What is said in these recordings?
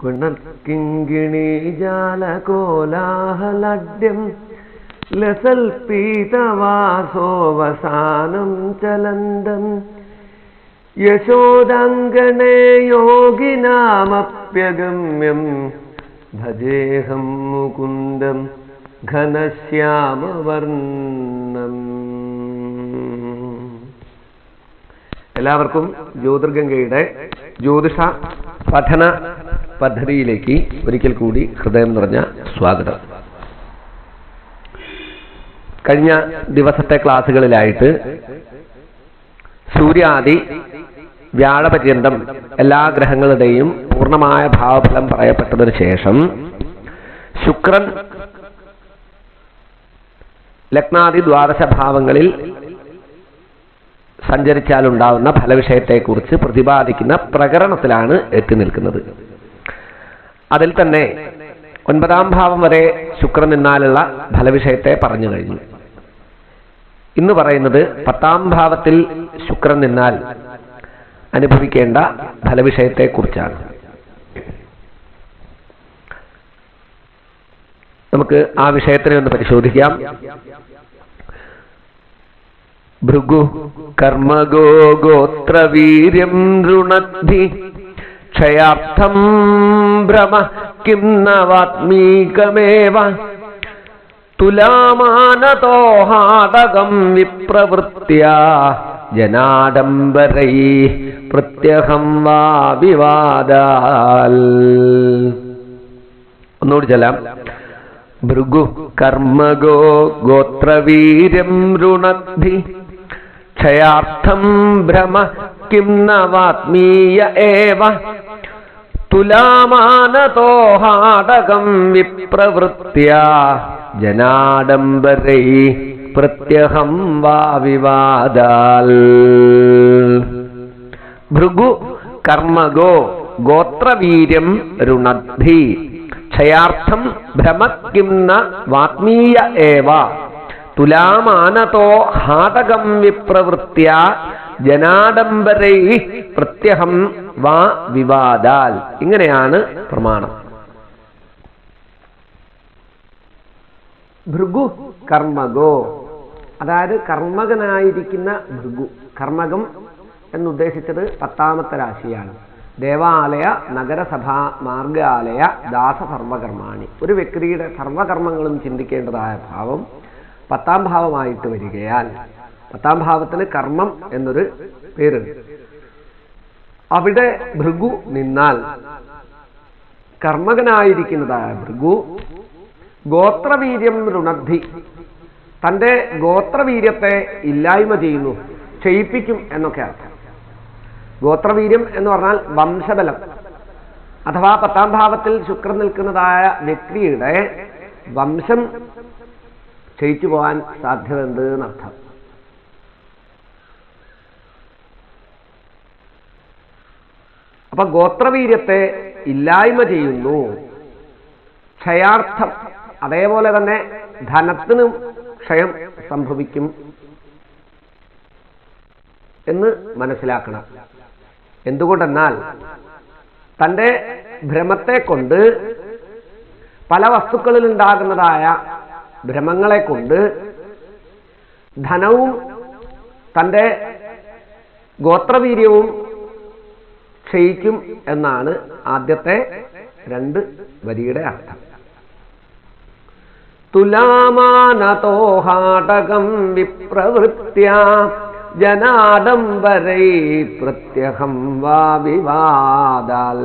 കുണക്കിങ്കിണീജാലകോലാഹലഡ്യം ലസൽപീതവാസോവസാനം ചലന്തം. യശോദംഗണേ യോഗിനാമപ്യഗമ്യം ഭജേഹം മുകുന്ദം ഘനശ്യാമവർണം എല്ലാവർക്കും ജ്യോതിർഗംഗയുടെ ജ്യോതിഷ പഠന പദ്ധതിയിലേക്ക് ഒരിക്കൽ കൂടി ഹൃദയം നിറഞ്ഞ സ്വാഗതം. കഴിഞ്ഞ ദിവസത്തെ ക്ലാസ്സുകളിലായിട്ട് സൂര്യാദി വ്യാഴപര്യന്തം എല്ലാ ഗ്രഹങ്ങളുടെയും പൂർണമായ ഭാവഫലം പറയപ്പെട്ടതിനു ശേഷം ശുക്രൻ ലഗ്നാദി ദ്വാദശ ഭാവങ്ങളിൽ സഞ്ചരിച്ചാലുണ്ടാവുന്ന ഫലവിഷയത്തെക്കുറിച്ച് പ്രതിപാദിക്കുന്ന പ്രകരണത്തിലാണ് എത്തി നിൽക്കുന്നത്. അതിൽ തന്നെ ഒൻപതാം ഭാവം വരെ ശുക്രൻ നിന്നാലുള്ള ഫലവിഷയത്തെ പറഞ്ഞു കഴിഞ്ഞു. ഇന്ന് പറയുന്നത് പത്താം ഭാവത്തിൽ ശുക്രൻ നിന്നാൽ അനുഭവിക്കേണ്ട ഫലവിഷയത്തെ കുറിച്ചാണ് നമുക്ക് ആ വിഷയത്തിനെ ഒന്ന് പരിശോധിക്കാം. ഭൃഗു കർമ്മഗോ ഗോത്രവീര്യം ഋണദ്ധി ക്ഷയാർത്ഥം ഭ്രമ കിം നവാത്മീകമേവ തുലാമാനതോഹാടകം വിപ്രവൃത്യ ജനാഡംബരൈ പ്രത്യഹം വാ വിവാദാൽ. ഒന്നുകൂടി ചെല്ലാം. ഭൃഗു കർമ്മഗോ ഗോത്രവീര്യം ഋണദ്ധി ക്ഷയാർത്ഥം ഭ്രമ കിം നവാത്മീയ ഏവ. തുലാമാനതോഹാടകം വിപ്രവൃത്യ ജനാഡംബരൈ പ്രത്യഹം വാ വിവാദാൽ. ഭൃഗു കർമ്മഗോ ഗോത്രവീര്യം രുണദ്ധി ക്ഷയാർത്ഥം ഭ്രമക്കിംന വാത്മീയ ഏവ. തുലാമാനതോ ഹാതകം വിപ്രവൃത്യ ജനാഡംബരൈ പ്രത്യഹം വാ വിവാദാൽ. ഇങ്ങനെയാണ് പ്രമാണം. ഭൃഗു കർമ്മഗോ. അതായത് കർമ്മകനായിരിക്കുന്ന ഭൃഗു. കർമ്മകം എന്നുദ്ദേശിച്ചത് പത്താമത്തെ രാശിയാണ്. ദേവാലയ നഗരസഭ മാർഗാലയ ദാസസർവകർമാണി ഒരു വ്യക്തിയുടെ സർവകർമ്മങ്ങളും ചിന്തിക്കേണ്ടതായ ഭാവം പത്താം ഭാവമായിട്ട് വരികയാൽ പത്താം ഭാവത്തിന് കർമ്മം എന്നൊരു പേരുണ്ട്. അവിടെ ഭൃഗു നിന്നാൽ കർമ്മകനായിരിക്കുന്നതായ ഭൃഗു ഗോത്രവീര്യം ഋണദ്ധി തന്റെ ഗോത്രവീര്യത്തെ ഇല്ലായ്മ ചെയ്യുന്നു ക്ഷയിപ്പിക്കും എന്നൊക്കെ അർത്ഥം. ഗോത്രവീര്യം എന്ന് പറഞ്ഞാൽ വംശബലം. അഥവാ പത്താം ഭാവത്തിൽ ശുക്രൻ നിൽക്കുന്നതായ വ്യക്തിയുടെ വംശം ക്ഷയിച്ചു പോകാൻ സാധ്യതയുണ്ട് എന്നർത്ഥം. അപ്പൊ ഗോത്രവീര്യത്തെ ഇല്ലായ്മ ചെയ്യുന്നു. ക്ഷയാർത്ഥം. അതേപോലെ തന്നെ ധനത്തിന് ക്ഷയം സംഭവിക്കും എന്ന് മനസ്സിലാക്കണം. എന്തുകൊണ്ടെന്നാൽ തന്റെ ഭ്രമത്തെ കൊണ്ട് പല വസ്തുക്കളിൽ ഉണ്ടാകുന്നതായ ഭ്രമങ്ങളെ കൊണ്ട് ധനവും തന്റെ ഗോത്രവീര്യവും ക്ഷയിക്കും എന്നാണ് ആദ്യത്തെ രണ്ട് വരിയുടെ അർത്ഥം. തുലാമാനതോഹാടകം വിപ്രവൃത്യ ജനാഡംബരൈ പ്രത്യഹം വാ വിവാദാൽ.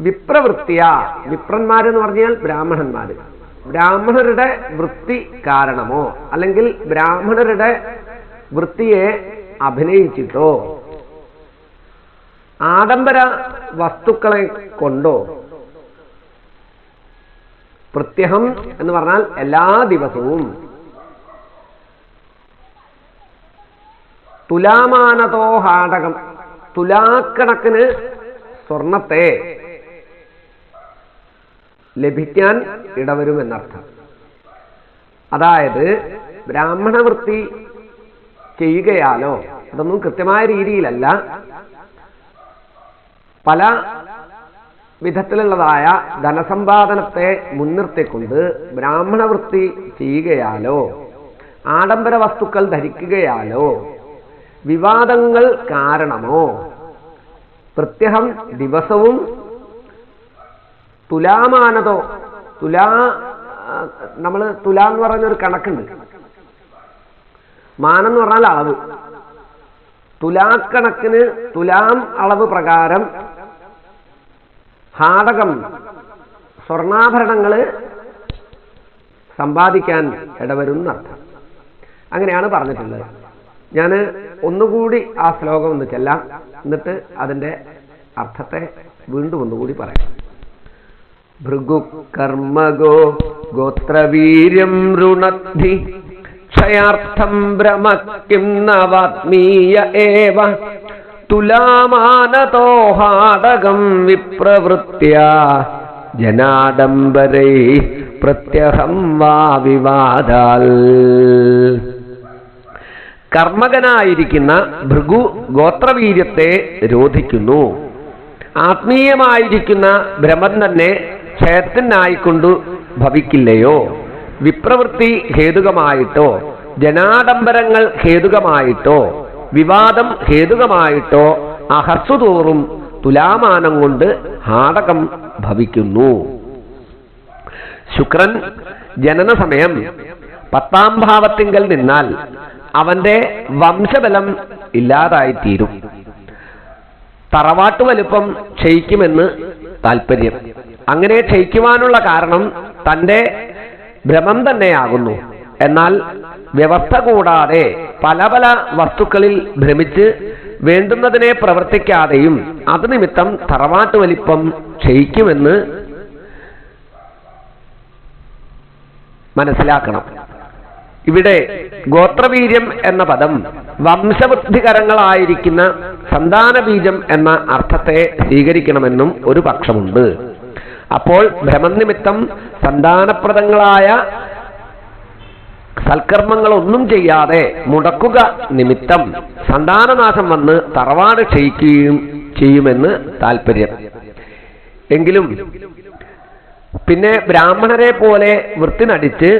വിപ്രവൃത്തിയ വിപ്രന്മാരെന്ന് പറഞ്ഞാൽ ബ്രാഹ്മണന്മാര്. ബ്രാഹ്മണരുടെ വൃത്തി കാരണമോ അല്ലെങ്കിൽ ബ്രാഹ്മണരുടെ വൃത്തിയെ അഭിനയിച്ചിട്ടോ? ആഡംബര വസ്തുക്കളെ കൊണ്ടോ? പ്രത്യഹം എന്ന് പറഞ്ഞാൽ എല്ലാ ദിവസവും. തുലാമാനതോ ഹാടകം തുലാക്കണക്കിന് സ്വർണത്തെ ലഭിക്കാൻ ഇടവരുമെന്നർത്ഥം. അതായത് ബ്രാഹ്മണവൃത്തി ചെയ്യുകയാലോ? അതൊന്നും കൃത്യമായ രീതിയിലല്ല. പല വിധത്തിലുള്ളതായ ധനസമ്പാദനത്തെ മുൻനിർത്തിക്കൊണ്ട് ബ്രാഹ്മണവൃത്തി ചെയ്യുകയാലോ ആഡംബര വസ്തുക്കൾ ധരിക്കുകയാലോ വിവാദങ്ങൾ കാരണമോ പ്രത്യഹം ദിവസവും തുലാമാനതോ തുലാ നമ്മൾ തുല എന്ന് പറഞ്ഞൊരു കണക്കുണ്ട്. മാനം എന്ന് പറഞ്ഞാൽ അളവ്. തുലാക്കണക്കിന് തുലാം അളവ് പ്രകാരം ഹാടകം സ്വർണാഭരണങ്ങൾ സമ്പാദിക്കാൻ ഇടവരുന്ന അർത്ഥം. അങ്ങനെയാണ് പറഞ്ഞിട്ടുള്ളത്. ഞാൻ ഒന്നുകൂടി ആ ശ്ലോകം ഒന്ന് ചെല്ലാം. എന്നിട്ട് അതിന്റെ അർത്ഥത്തെ വീണ്ടും ഒന്നുകൂടി പറയാം. ഭൃഗു കർമ്മഗോ ഗോത്രവീര്യം ഋണദ്ധി ക്ഷയാർത്ഥം ഭ്രമക്കിം നവാത്മീയ ഏവ തുലാമാനതോഹാടകം വിപ്രവൃത്യ ജനാഡംബരൈ പ്രത്യഹം വാ വിവാദാൽ. കർമ്മകനായിരിക്കുന്ന ഭൃഗു ഗോത്രവീര്യത്തെ രോധിക്കുന്നു. ആത്മീയമായിരിക്കുന്ന ഭ്രമം തന്നെ ക്ഷയത്തിനായിക്കൊണ്ടു ഭവിക്കില്ലയോ? വിപ്രവൃത്തി ഹേതുകമായിട്ടോ ജനാഡംബരങ്ങൾ ഹേതുകമായിട്ടോ വിവാദം ഹേതുകമായിട്ടോ അഹസ്സുതോറും തുലാമാനം കൊണ്ട് ഹാടകം ഭവിക്കുന്നു. ശുക്രൻ ജനന സമയം പത്താം ഭാവത്തിങ്കൽ നിന്നാൽ അവന്റെ വംശബലം ഇല്ലാതായിത്തീരും. തറവാട്ട് വലുപ്പം ക്ഷയിക്കുമെന്ന് താല്പര്യം അങ്ങനെ ക്ഷയിക്കുവാനുള്ള കാരണം തന്റെ ഭ്രമം തന്നെയാകുന്നു. എന്നാൽ വ്യവസ്ഥ കൂടാതെ പല പല വസ്തുക്കളിൽ ഭ്രമിച്ച് വേണ്ടുന്നതിനെ പ്രവർത്തിക്കാതെയും അത് നിമിത്തം തറവാട്ട് വലിപ്പം ക്ഷയിക്കുമെന്ന് മനസ്സിലാക്കണം. ഇവിടെ ഗോത്രവീര്യം എന്ന പദം വംശവൃദ്ധികരങ്ങളായിരിക്കുന്ന സന്താനബീജം എന്ന അർത്ഥത്തെ സ്വീകരിക്കണമെന്നും ഒരു പക്ഷമുണ്ട്. അപ്പോൾ ഭ്രമനിമിത്തം സന്താനപ്രദങ്ങളായ സൽക്കർമ്മങ്ങളൊന്നും ചെയ്യാതെ മുടക്കുക നിമിത്തം സന്താനനാശം വന്ന് തറവാട് ക്ഷയിക്കുകയും ചെയ്യുമെന്ന് താല്പര്യം എങ്കിലും പിന്നെ ബ്രാഹ്മണരെ പോലെ വൃത്തി നടിച്ച്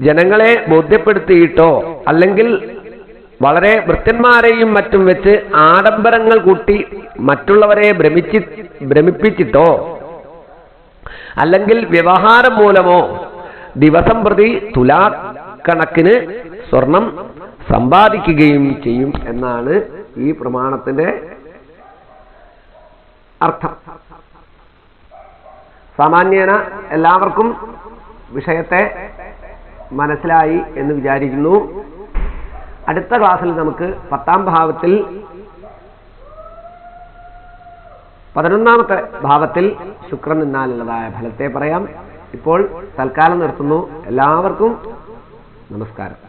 ജനങ്ങളെ ബോധ്യപ്പെടുത്തിയിട്ടോ അല്ലെങ്കിൽ വളരെ വൃത്യന്മാരെയും മറ്റും വെച്ച് ആഡംബരങ്ങൾ കൂട്ടി മറ്റുള്ളവരെ ഭ്രമിച്ചി ഭ്രമിപ്പിച്ചിട്ടോ അല്ലെങ്കിൽ വ്യവഹാരം മൂലമോ? ദിവസം പ്രതി തുലാക്കണക്കിന് സ്വർണം സമ്പാദിക്കുകയും ചെയ്യും എന്നാണ് ഈ പ്രമാണത്തിന്റെ അർത്ഥം. സാമാന്യേന എല്ലാവർക്കും വിഷയത്തെ മനസ്സിലായി എന്ന് വിചാരിക്കുന്നു. അടുത്ത ക്ലാസ്സിൽ നമുക്ക് പത്താം ഭാവത്തിൽ പതിനൊന്നാമത്തെ ഭാവത്തിൽ ശുക്രൻ നിന്നാലുള്ളതായ ഫലത്തെ പറയാം. ഇപ്പോൾ തൽക്കാലം നിർത്തുന്നു. എല്ലാവർക്കും നമസ്കാരം.